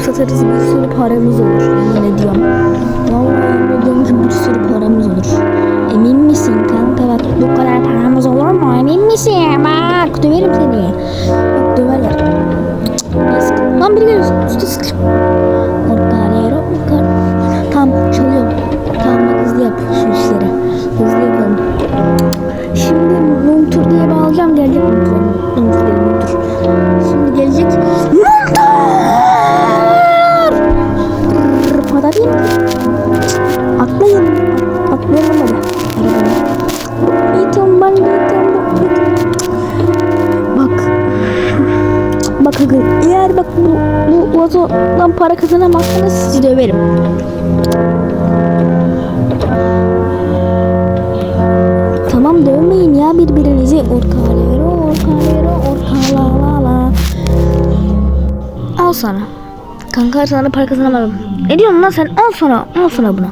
satarız bir sürü paramız olur. Yemin ediyorum. Bak döverim seni. Bak döverler. Cık, lan biri geliyor üstü sıkışım. Orkalero orkal. Tamam çalıyorum. Tamam bak hızlı yap şu işleri. Hızlı yapalım. Şimdi Nuntur diye bağlayacağım gelecek Nuntur. Nuntur değil Nuntur. Şimdi gelecek. Nuntur! Patlatayım mı? Atlayın. Bak bakın eğer bak bu, bu vazodan para kazanamazsanız sizi döverim. Tamam dövmeyin ya birbirinizi. Orkalero, orkalero, orkalalala. Al sana. Kanka sana para kazanamadım. Ne diyorsun lan sen? Al sana. Al sana bunu.